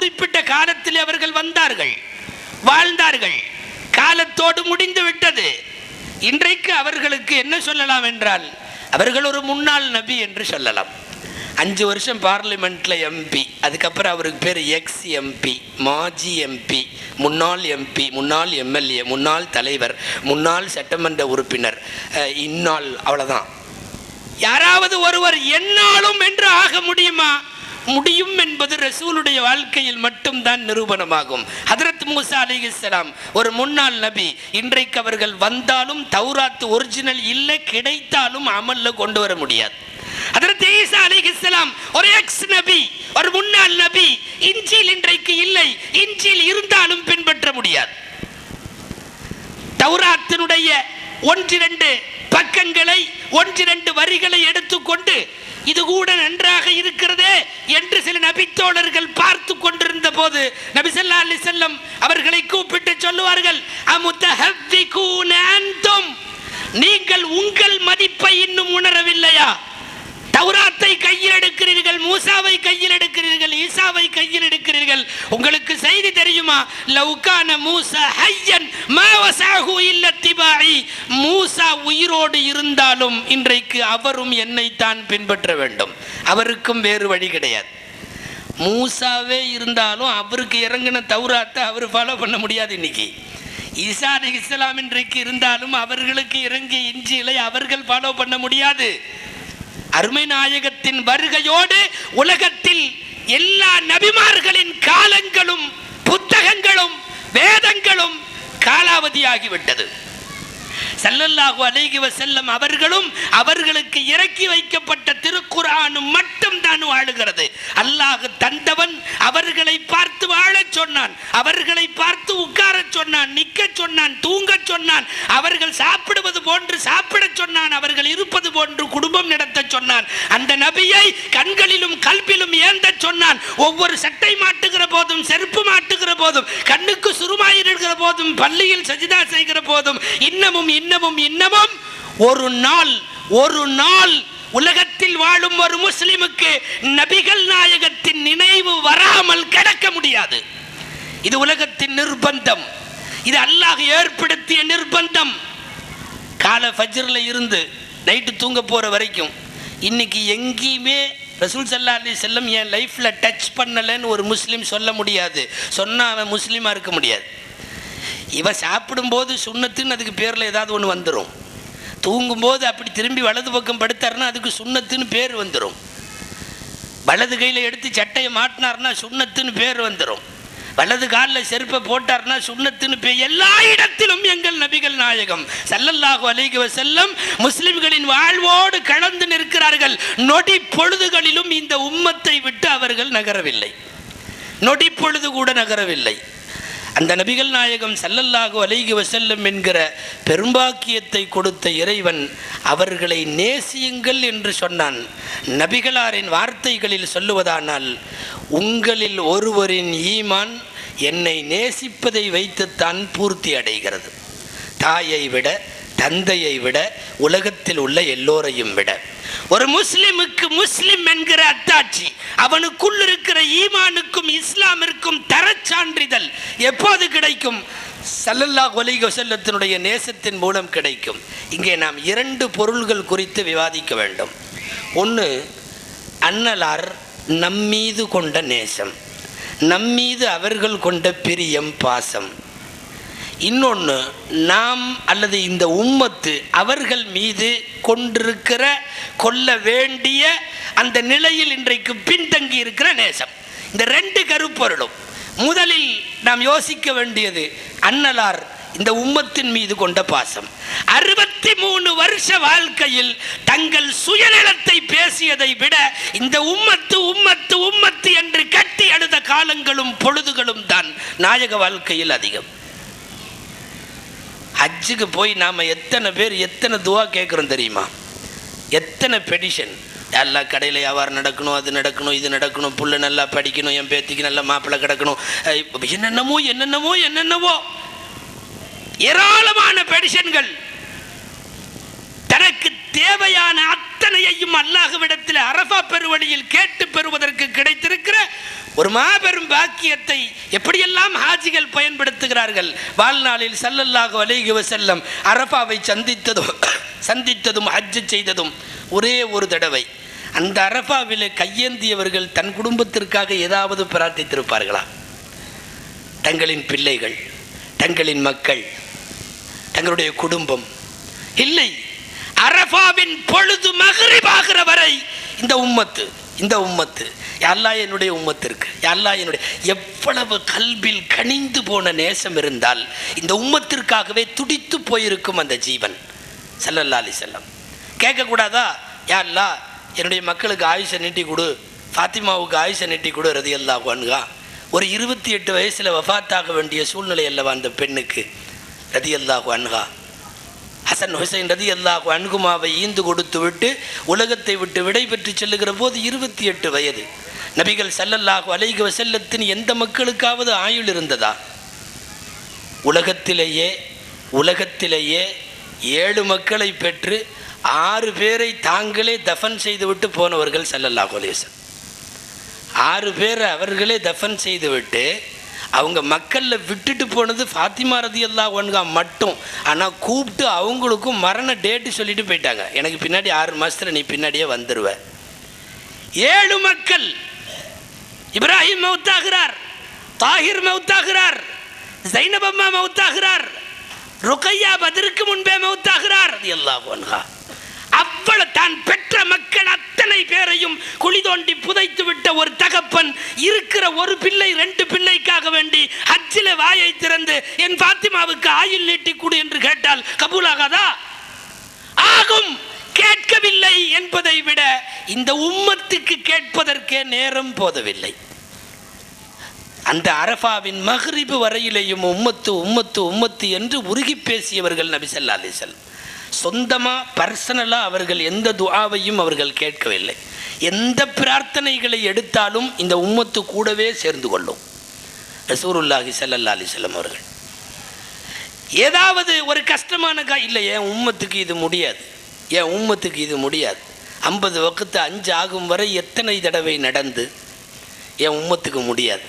குறிப்பிட்ட காலத்தில் அவர்கள் வந்தார்கள் வாழ்ந்தார்கள். காலத்தோடு முடிந்து விட்டது. இன்றைக்கு அவர்களுக்கு என்ன சொல்லலாம் என்றால் அவர்கள் ஒரு முன்னாள் நபி என்று சொல்லலாம். அஞ்சு வருஷம் பார்லிமெண்ட்ல எம்பி அதுக்கப்புறம் அவருக்கு பேர் எக்ஸ் எம்பி மாஜி எம்பி முன்னாள் எம்பி முன்னாள் எம்எல்ஏ முன்னாள் தலைவர் முன்னாள் சட்டமன்ற உறுப்பினர் அஹ், இந்நாள் அவ்வளவுதான். யாராவது ஒருவர் என்னாலும் என்று ஆக முடியுமா? முடியும் என்பது ரசூலுடைய வாழ்க்கையில் மட்டும்தான் நிரூபணமாகும். ஹதரத் மூசா அலிஹிஸ்ஸலாம் ஒரு முன்னாள் நபி இன்றைக்கு அவர்கள் வந்தாலும் தௌராத் ஒரிஜினல் இல்லை கிடைத்தாலும் அமல்ல கொண்டு வர முடியாது. ஈசா ஒரு எக்ஸ் நபி ஒரு முன்னாள் நபி இஞ்சில் இன்றைக்கு இல்லை இஞ்சில் இருந்தாலும் பின்பற்ற முடியாது. தௌராத்தினுடைய ஒன்றிரண்டு பக்கங்களை ஒன்றிரண்டு வரிகளை எடுத்துக்கொண்டு இது கூட நன்றாக இருக்கிறதே என்று சில நபித்தோழர்கள் பார்த்து கொண்டிருந்த போது நபிசல்லா அலி செல்லம் அவர்களை கூப்பிட்டு சொல்லுவார்கள் அமுத்தஹவ்விகூன நீங்கள் உங்கள் மதிப்பை இன்னும் உணரவில்லையா? தௌராத்தை கையில் எடுக்கிறீர்கள் மூசாவை கையில் எடுக்கிறீர்கள் ஈசாவை கையில் எடுக்கிறீர்கள். உங்களுக்கு செய்தி தெரியுமா? லவ்கான மூசா ஹையன் மாவசாகு இல்ல திபாயி. மூசா உயிரோடு இருந்தாலும் இன்றைக்கு அவரும் என்னைத்தான் பின்பற்ற வேண்டும். அவருக்கும் வேறு வழி கிடையாது. மூசாவே இருந்தாலும் அவருக்கு இறங்கின தௌராத்தை அவர் ஃபாலோ பண்ண முடியாது இன்னைக்கு. ஈசா அலி இஸ்லாம் இன்றைக்கு இருந்தாலும் அவர்களுக்கு இறங்கிய இஞ்சிலை அவர்கள் ஃபாலோ பண்ண முடியாது. அருமை நாயகத்தின் வருகையோடு உலகத்தில் எல்லா நபிமார்களின் காலங்களும் புத்தகங்களும் வேதங்களும் காலாவதியாகிவிட்டது. செல்லல்லாஹு அலைகிவ செல்லம் அவர்களும் அவர்களுக்கு இறக்கி வைக்கப்பட்ட திருக்குறானும் மட்டும் தான் வாழுகிறது. அல்லாஹ் தந்தவன் அவர்களை பார்த்து வாழச் சொன்னான். அவர்களை பார்த்து உட்காரச் சொன்னான் நிக்கச் சொன்னான் தூங்கச் சொன்னான் அவர்கள் சாப்பிடுவது போன்று சாப்பிடச் சொன்னான் அவர்கள் இருப்பது போன்று குடும்பம் நடத்தச் சொன்னான். அந்த நபியை கண்களிலும் கல்பிலும் ஏந்தச் சொன்னான். ஒவ்வொரு சட்டை மாட்டுகிற போதும் செருப்பு மாட்டுகிற போதும் கண்ணுக்கு சுருமாயிருக்கிற போதும் பள்ளியில் சஜிதா செய்கிற போதும் இன்னமும் இன்னமும் இன்னமும் ஒரு நாள் ஒரு நாள் உலகத்தில் வாழும் ஒரு முஸ்லிமுக்கு நபிகள் நாயகத்தின் நினைவு வராமல் கிடக்க முடியாது. இது உலகத்தின் நிர்பந்தம். இது அல்லாஹ் ஏற்படுத்திய நிர்பந்தம். காலை ஃபஜ்ரில் இருந்து நைட்டு தூங்க போகிற வரைக்கும் இன்னைக்கு எங்கேயுமே ரசூல் சல்லா அலி செல்லம் என் லைஃப்பில் டச் பண்ணலைன்னு ஒரு முஸ்லீம் சொல்ல முடியாது. சொன்னால் அவன் முஸ்லீமாக இருக்க முடியாது. இவன் சாப்பிடும்போது சுண்ணத்துன்னு அதுக்கு பேரில் ஏதாவது ஒன்று வந்துடும் தூங்கும்போது அப்படி திரும்பி வலது பக்கம் படுத்தார்னா அதுக்கு சுண்ணத்துன்னு பேர் வந்துடும் வலது கையில் எடுத்து சட்டையை மாட்டினார்னா சுண்ணத்துன்னு பேர் வந்துடும் வலது காலில் செருப்பை போட்டார்னா சுண்ணத்துன்னு பேர் எல்லா இடத்திலும் எங்கள் நபிகள் நாயகம். ஸல்லல்லாஹு அலைகுவ செல்லம் முஸ்லிம்களின் வாழ்வோடு கலந்து நிற்கிறார்கள். நொடி பொழுதுகளிலும் இந்த உம்மத்தை விட்டு அவர்கள் நகரவில்லை. நொடி பொழுது கூட நகரவில்லை. அந்த நபிகள் நாயகம் ஸல்லல்லாஹு அலைகி வசல்லம் என்கிற பெரும்பாக்கியத்தை கொடுத்த இறைவன் அவர்களை நேசியுங்கள் என்று சொன்னான். நபிகளாரின் வார்த்தைகளில் சொல்லுவதானால் உங்களில் ஒருவரின் ஈமான் என்னை நேசிப்பதை வைத்துத்தான் பூர்த்தி அடைகிறது. தாயை விட தந்தையை விட உலகத்தில் உள்ள எல்லோரையும் விட. ஒரு முஸ்லிமுக்கு முஸ்லிம் என்கிற அத்தாட்சி அவனுக்குள் இருக்கிற ஈமானுக்கும் இஸ்லாமிற்கும் தரச்சான்றிதழ் எப்போது கிடைக்கும்? சல்லல்லா அலைஹி நேசத்தின் மூலம் கிடைக்கும். இங்கே நாம் இரண்டு பொருள்கள் குறித்து விவாதிக்க வேண்டும். ஒன்று அன்னலார் நம்மீது கொண்ட நேசம். நம்மீது அவர்கள் கொண்ட பிரியம் பாசம். இன்னொன்று நாம் அல்லது இந்த உம்மத்து அவர்கள் மீது கொண்டிருக்கிற கொள்ள வேண்டிய அந்த நிலையில் இன்றைக்கு பின்தங்கி இருக்கிற நேசம். இந்த ரெண்டு கருப்பொருளும். முதலில் நாம் யோசிக்க வேண்டியது அன்னலார் இந்த உம்மத்தின் மீது கொண்ட பாசம். அறுபத்தி மூணு வருஷ வாழ்க்கையில் தங்கள் சுயநலத்தை பேசியதை விட இந்த உம்மத்து உம்மத்து உம்மத்து என்று கட்டி அழுத காலங்களும் பொழுதுகளும் தான் நாயக வாழ்க்கையில் அதிகம். ஹஜ்ஜுக்கு போய் நாம் எத்தனை பேர் எத்தனை துவா கேட்குறோம் தெரியுமா? எத்தனை பெடிஷன் எல்லா கடையில் வியாபாரம் நடக்கணும் அது நடக்கணும் இது நடக்கணும் புள்ள நல்லா படிக்கணும் என் பேத்திக்கு நல்லா மாப்பிள்ளை கிடக்கணும். என்னென்னமோ என்னென்னமோ என்னென்னவோ. ஏராளமான பெடிஷன்கள் தனக்கு தேவையான அத்தனை அல்லாஹுவிடத்தில் அரபா பெருவழியில் கேட்டு பெறுவதற்கு கிடைத்திருக்கிற ஒரு மாபெரும் பாக்கியத்தை எப்படியெல்லாம் ஹாஜிகள் பயன்படுத்துகிறார்கள்? வாழ்நாளில் சல்லல்லாஹு அலைஹி வஸல்லம் அரபாவை சந்தித்ததும் சந்தித்ததும் ஹஜ்ஜு செய்ததும் ஒரே ஒரு தடவை. அந்த அரபாவில் கையேந்தியவர்கள் தன் குடும்பத்திற்காக ஏதாவது பிரார்த்தித்திருப்பார்களா? தங்களின் பிள்ளைகள் தங்களின் மக்கள் தங்களுடைய குடும்பம். இல்லை. அரஃபாவின் பொழுது மகரிபாகிற வரை இந்த உம்மத்து இந்த உம்மத்து. எல்லா என்னுடைய உம்மத்திற்கு எல்லா என்னுடைய எவ்வளவு கல்வில் கனிந்து போன நேசம் இருந்தால் இந்த உம்மத்திற்காகவே துடித்து போயிருக்கும் அந்த ஜீவன். ஸல்லல்லாஹு அலைஹி செல்லம் கேட்கக்கூடாதா? யா அல்லா என்னுடைய மக்களுக்கு ஆயுஷை நீட்டி கொடு ஃபாத்திமாவுக்கு ஆயுஷை நீட்டி கொடு ரதி அல்லா ஒரு இருபத்தி எட்டு வயசில் வஃபாத்தாக வேண்டிய சூழ்நிலை அல்லவா அந்த பெண்ணுக்கு? ரதி அல்லாஹு அன்ஹா. ஹசன் ஹுசைன் ரதி அல்லாஹு அன்குமாவை ஈந்து கொடுத்து விட்டு உலகத்தை விட்டு விடை பெற்று செல்லுகிற போது இருபத்தி எட்டு வயது. நபிகள் ஸல்லல்லாஹு அலைக வஸல்லத்தின் எந்த மக்களுக்காவது ஆயுள் இருந்ததா? உலகத்திலேயே உலகத்திலேயே ஏழு மக்களை பெற்று ஆறு பேரை தாங்களே தஃபன் செய்துவிட்டு போனவர்கள் ஸல்லல்லாஹு அலேசன் ஆறு பேரை அவர்களே தஃபன் செய்துவிட்டு அவங்க மக்களில் விட்டுட்டு போனது ஃபாத்திமா ரதி அல்லா ஒன்கா மட்டும். ஆனால் கூப்பிட்டு அவங்களுக்கும் மரண டேட்டு சொல்லிட்டு போயிட்டாங்க. எனக்கு பின்னாடி ஆறு மாதத்தில் நீ பின்னாடியே வந்துடுவ ஏழு மக்கள். இப்ராஹிம் மவுத்தாகிறார். தாகிர் மவுத்தாகிறார். ஜைனபம்மா மவுத்தாகிறார். ருக்கையா பதிருக்கு முன்பே மவுத்தாகிறார். எல்லா ஒன்கா அவ்வளவு தான் பெற்ற மக்கள் அத்தனை பேரையும் குழி தோண்டி புதைத்து விட்ட ஒரு தகப்பன் இருக்கிற ஒரு பிள்ளை ரெண்டு பிள்ளைக்காக வேண்டி அச்சில வாயை திறந்து என் பாத்திமாவுக்கு ஆயுள் நீட்டி கொடு என்று கேட்டால் கபூலாகாதா? ஆகும் கேட்கவில்லை என்பதை விட இந்த உம்மத்துக்கு கேட்பதற்கே நேரம் போதவில்லை. அந்த அரஃபாவின் மஹ்ரிபு வரையிலேயும் உம்மத்து உம்மத்து உம்மத்து என்று உருகி பேசியவர்கள் நபி சல்லா அலிசல்லாம் சொந்தமாக பர்சனலாக அவர்கள் எந்த துஆவையும் அவர்கள் கேட்கவில்லை. எந்த பிரார்த்தனைகளை எடுத்தாலும் இந்த உம்மத்து கூடவே சேர்ந்து கொள்ளும். ரசூருல்லாஹி சல்லல்லா அலிசல்லம் அவர்கள். ஏதாவது ஒரு கஷ்டமான கா இல்லை என் உம்மத்துக்கு இது முடியாது. என் உம்மத்துக்கு இது முடியாது. ஐம்பது வக்கத்து அஞ்சு ஆகும் வரை எத்தனை தடவை நடந்து என் உம்மத்துக்கு முடியாது.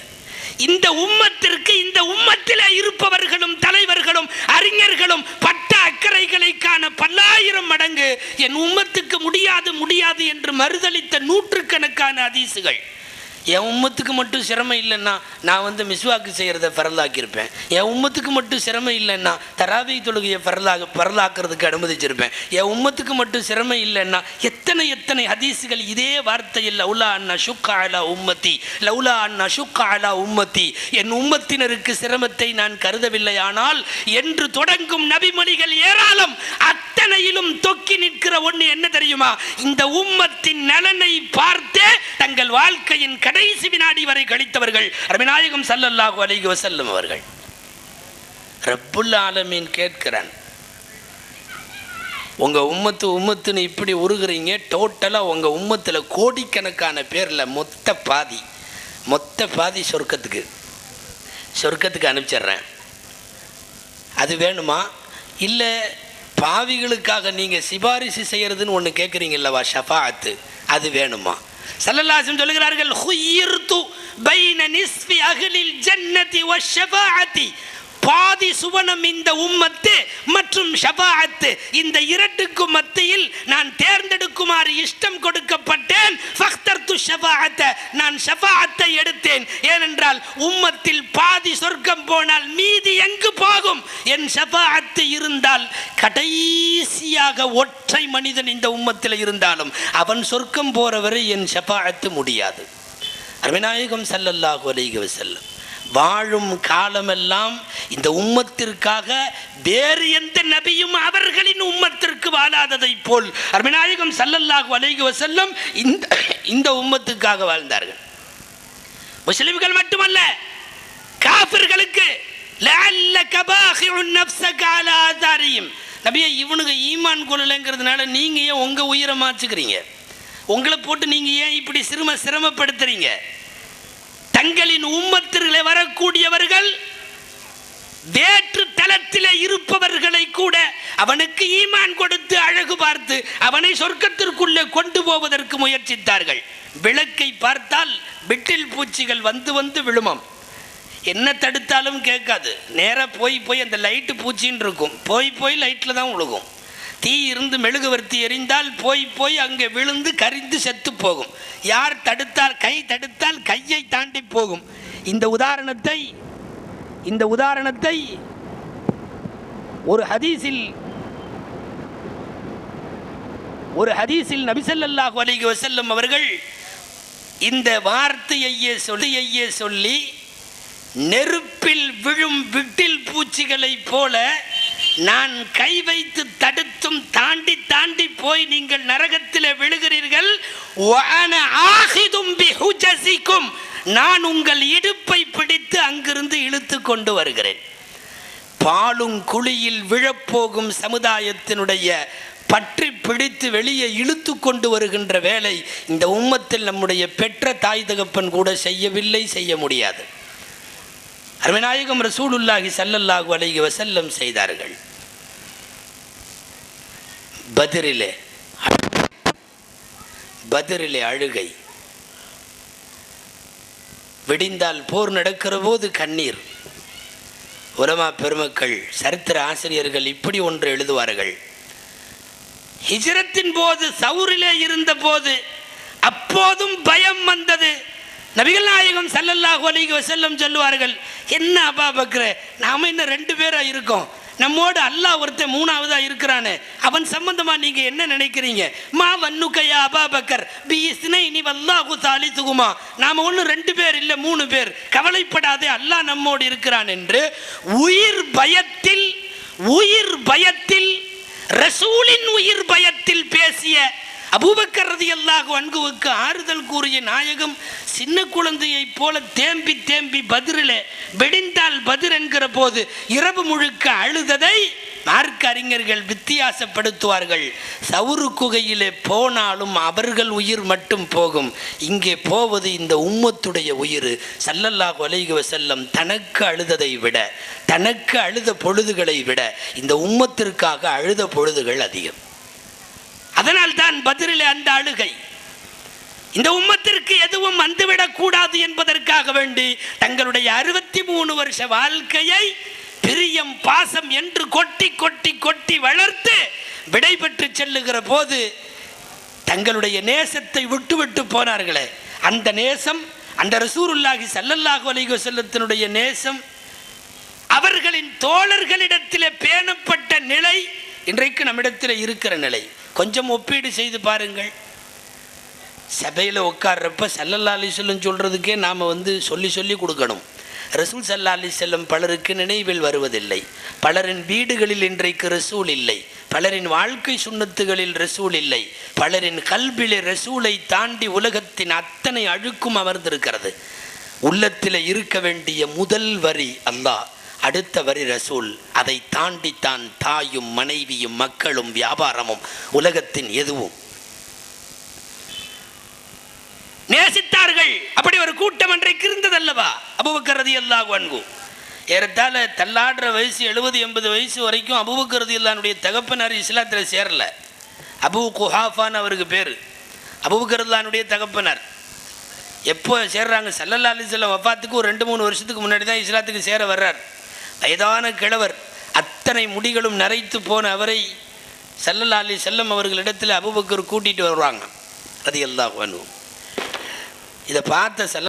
இந்த உம்மத்திற்கு இந்த உம்மத்தில் இருப்பவர்களும் தலைவர்களும் அறிஞர்களும் பட்ட அக்கறைகளை காண பல்லாயிரம் மடங்கு என் உம்மத்துக்கு முடியாது முடியாது என்று மறுதளித்த நூற்றுக்கணக்கான அதிசுகள். என் உம்மத்துக்கு மட்டும் சிரமம் இல்லைன்னா நான் வந்து மிஸ்வாக்கு செய்கிறத பரலாக்கியிருப்பேன் என் உம்மத்துக்கு மட்டும் சிரமம் இல்லைன்னா தராவி தொழுகையை பரலாக பரலாக்குறதுக்கு அனுமதிச்சிருப்பேன். என் உம்மத்துக்கு மட்டும் சிரமம் இல்லைன்னா எத்தனை எத்தனை ஹதீஸுகள் இதே வார்த்தையில் லவுலா அண்ணா ஷுக்கா அலா உம்மத்தி லவுலா அண்ணா ஷுக்கா அலா உம்மத்தி. என் உம்மத்தினருக்கு சிரமத்தை நான் கருதவில்லை. ஆனால் என்று தொடங்கும் நபிமணிகள் ஏராளம் அத்தனையிலும் தொக்கி நிற்கிற ஒன்று என்ன தெரியுமா? இந்த உம்மத்தின் நலனை பார்த்தே தங்கள் வாழ்க்கையின் கடைசி வினாடி வரை கழித்தவர்கள் ரவிநாயகம் சல்லல்லாஹு அலைஹி வசல்லம் அவர்கள். ரப்புல் ஆலமீன் கேட்கிறான். உங்கள் உம்மத்து உம்மத்துன்னு இப்படி உருகுறீங்க டோட்டலாக உங்கள் உம்மத்தில் கோடிக்கணக்கான பேரில் மொத்த பாதி மொத்த பாதி சொர்க்கத்துக்கு. சொர்க்கத்துக்கு அனுப்பிச்சிடுறேன். அது வேணுமா? இல்லை பாவிகளுக்காக நீங்கள் சிபாரிசு செய்கிறதுன்னு ஒன்று கேட்குறீங்கல்லவா ஷஃபாத்து அது வேணுமா? சல்லல்லாசம் சொல்லுகிறார்கள் ஹுயிர்து பைன நிஸ்ஃபி அகலில் ஜன்னதி வஷ்ஷஃபாஅத்தி பாதி சுவனம் இந்த உம்மத்து மற்றும் ஷபாஅத்து இந்த இரட்டுக்கு மத்தியில் நான் தேர்ந்தெடுக்குமாறு இஷ்டம் கொடுக்கப்பட்டேன். நான் ஷபாத்தை எடுத்தேன். ஏனென்றால் உம்மத்தில் பாதி சொர்க்கம் போனால் மீதி எங்கு போகும்? என் ஷபாத்து இருந்தால் கடைசியாக ஒற்றை மனிதன் இந்த உம்மத்தில் இருந்தாலும் அவன் சொர்க்கம் போறவரை என் ஷபாத்து முடியாது. அருமநாயகம் ஸல்லல்லாஹு அலைஹி வஸல்லம். வாழும் காலமெல்லாம் இந்த உம்மத்திற்காக வேறு எந்த நபியும் அவர்களின் உம்மத்திற்கு வாழாததை போல் அருமைநாயகம் ஸல்லல்லாஹு அலைஹி செல்லும் இந்த இந்த உம்மத்துக்காக வாழ்ந்தார்கள். முஸ்லிம்கள் மட்டுமல்ல காபிர்களுக்கு லஅல்லக இவனுக்கு இவனுங்க ஈமான் கொள்ளலைங்கிறதுனால நீங்கள் ஏன் உங்கள் உயிரை மாச்சுக்கிறீங்க? உங்களை போட்டு நீங்கள் ஏன் இப்படி சிரம சிரமப்படுத்துறீங்க? தங்களின் உம்மத்திலே வரக்கூடியவர்கள் வேற்று தலத்திலே இருப்பவர்களை கூட அவனுக்கு ஈமான் கொடுத்து அழகு பார்த்து அவனை சொர்க்கத்திற்குள்ளே கொண்டு போவதற்கு முயற்சித்தார்கள். விளக்கை பார்த்தால் விட்டில் பூச்சிகள் வந்து வந்து விழுமம். என்ன தடுத்தாலும் கேட்காது. நேராக போய் போய் அந்த லைட்டு பூச்சின்னு இருக்கும். போய் போய் லைட்டில் தான் விழுகும் தீ இருந்து மெழுகுவர்த்தி எரிந்தால் போய் போய் அங்கே விழுந்து கரிந்து செத்து போகும். யார் தடுத்தால் கை தடுத்தால் கையை தாண்டி போகும். இந்த உதாரணத்தை இந்த உதாரணத்தை ஒரு ஹதீஸில் ஒரு ஹதீஸில் நபிசல்லாஹு அலிக வசல்லம் அவர்கள் இந்த வார்த்தையையே சொல்லியையே சொல்லி நெருப்பில் விழும் விட்டில் பூச்சிகளைப் போல நான் கை வைத்து தடுத்தும் தாண்டி தாண்டி போய் நீங்கள் நரகத்தில் விழுகிறீர்கள். ஆகிதும் நான் உங்கள் இடுப்பை பிடித்து அங்கிருந்து இழுத்து கொண்டு வருகிறேன். பாலும் குழியில் விழப்போகும் சமுதாயத்தினுடைய பற்றி பிடித்து வெளியே இழுத்து கொண்டு வருகின்ற வேலை இந்த உம்மத்தில் நம்முடைய பெற்ற தாய் தகப்பன் கூட செய்யவில்லை செய்ய முடியாது. அருமநாயகம் ரசூலுல்லாஹி ஸல்லல்லாஹு அலைகி வசல்லம் செய்தார்கள். பதிரிலே பதிரிலே அழுகை. விடிந்தால் போர் நடக்கிற போது கண்ணீர். உலமா பெருமக்கள் சரித்திர ஆசிரியர்கள் இப்படி ஒன்று எழுதுவார்கள். ஹிஜரத்தின் போது சவுரிலே இருந்த போது அப்போதும் பயம் வந்தது. நபிகள் நாயகம் ஸல்லல்லாஹு அலிக வஸல்லம் சொல்லுவார்கள் என்ன அப்பா பக்ர நாம இன்னும் ரெண்டு பேராக இருக்கோம். நம்மோடு அல்லாஹ் ஒருத்தன் மூணாவதா இருக்கிறானே அவன் சம்பந்தமா நீங்க என்ன நினைக்கிறீங்க? மா வன்னுக்கையா அபாபக்கர் பி இஸ்னை நீ வல்லாஹு தாலிசுகுமா நாம ஒன்று ரெண்டு பேர் இல்லை மூணு பேர். கவலைப்படாதே அல்லாஹ் நம்மோடு இருக்கிறான் என்று உயிர் பயத்தில் உயிர் பயத்தில் ரசூலின் உயிர் பயத்தில் பேசிய அபூபக்கர் ரதியல்லாஹு அன்குவுக்கு ஆறுதல் கூறிய நாயகம் சின்ன குழந்தையைப் போல தேம்பி தேம்பி பதிரிலே வெடிந்தால் பதிர் என்கிற போது இரவு முழுக்க அழுததை மார்க்க அறிஞர்கள் வித்தியாசப்படுத்துவார்கள். சவுரு குகையிலே போனாலும் அவர்கள் உயிர் மட்டும் போகும். இங்கே போவது இந்த உம்மத்துடைய உயிர். சல்லல்லா கொலைகுவ செல்லம் தனக்கு அழுததை விட தனக்கு அழுத பொழுதுகளை விட இந்த உம்மத்திற்காக அழுத பொழுதுகள் அதிகம். அதனால் தான் பதிலில் அந்த அழுகை. இந்த உம்மத்திற்கு எதுவும் வந்துவிடக் கூடாது என்பதற்காக வேண்டி தங்களுடைய அறுபத்தி மூணு வருஷ வாழ்க்கையை பிரியம் பாசம் என்று கொட்டி கொட்டி கொட்டி வளர்த்து விடைபெற்று செல்லுகிற போது தங்களுடைய நேசத்தை விட்டுவிட்டு போனார்களே. அந்த நேசம் அந்த ரசூருல்லாஹி சல்லல்லாஹு அலிக செல்லத்தினுடைய நேசம் அவர்களின் தோழர்களிடத்தில் பேணப்பட்ட நிலை இன்றைக்கு நம்மிடத்தில் இருக்கிற நிலை. கொஞ்சம் ஒப்பீடு செய்து பாருங்கள். சபையில் உட்கார்றப்ப சல்லல்லா அலிஸ்லம் சொல்கிறதுக்கே நாம் வந்து சொல்லி சொல்லி கொடுக்கணும். ரசூல் சல்லா அலி செல்லம் பலருக்கு நினைவில் வருவதில்லை. பலரின் வீடுகளில் இன்றைக்கு ரசூல் இல்லை. பலரின் வாழ்க்கை சுண்ணத்துகளில் ரசூல் இல்லை. பலரின் கல்விலே ரசூலை தாண்டி உலகத்தின் அத்தனை அழுக்கும் அமர்ந்திருக்கிறது. உள்ளத்தில் இருக்க வேண்டிய முதல் வரி அல்லாஹ். அடுத்த வரி ரசூல் அதை தாண்டித்தான் தாயும் மனைவியும் மக்களும் வியாபாரமும் உலகத்தின் எதுவும். நேசித்தார்கள். அப்படி ஒரு கூட்டம் அன்றைக்கு இருந்ததல்லவா? அபுபக்கரதி அல்லாஹ் அன்பு ஏறத்தால தள்ளாடுற வயசு எழுபது எண்பது வயசு வரைக்கும் அபுபக்கரதி அல்லானுடைய தகப்பனார் இஸ்லாத்தில் சேரல. அபு குஹாஃபான் அவருக்கு பேர். அபுபக்கரதுல்லானுடைய தகப்பனார். எப்போ சேர்றாங்க? சல்லல்லா அலிஸ்லாம் வஃபாத்துக்கு ஒரு ரெண்டு மூணு வருஷத்துக்கு முன்னாடி தான் இஸ்லாத்துக்கு சேர வர்றார். வயதான கிழவர் அத்தனை முடிகளும் நரைத்து போன அவரை சல்லல்லா அலி செல்லம் அவர்களிடத்தில் அபுபக்கர் கூட்டிகிட்டு வருவாங்க அது எல்லா இதை பார்த்த செல்ல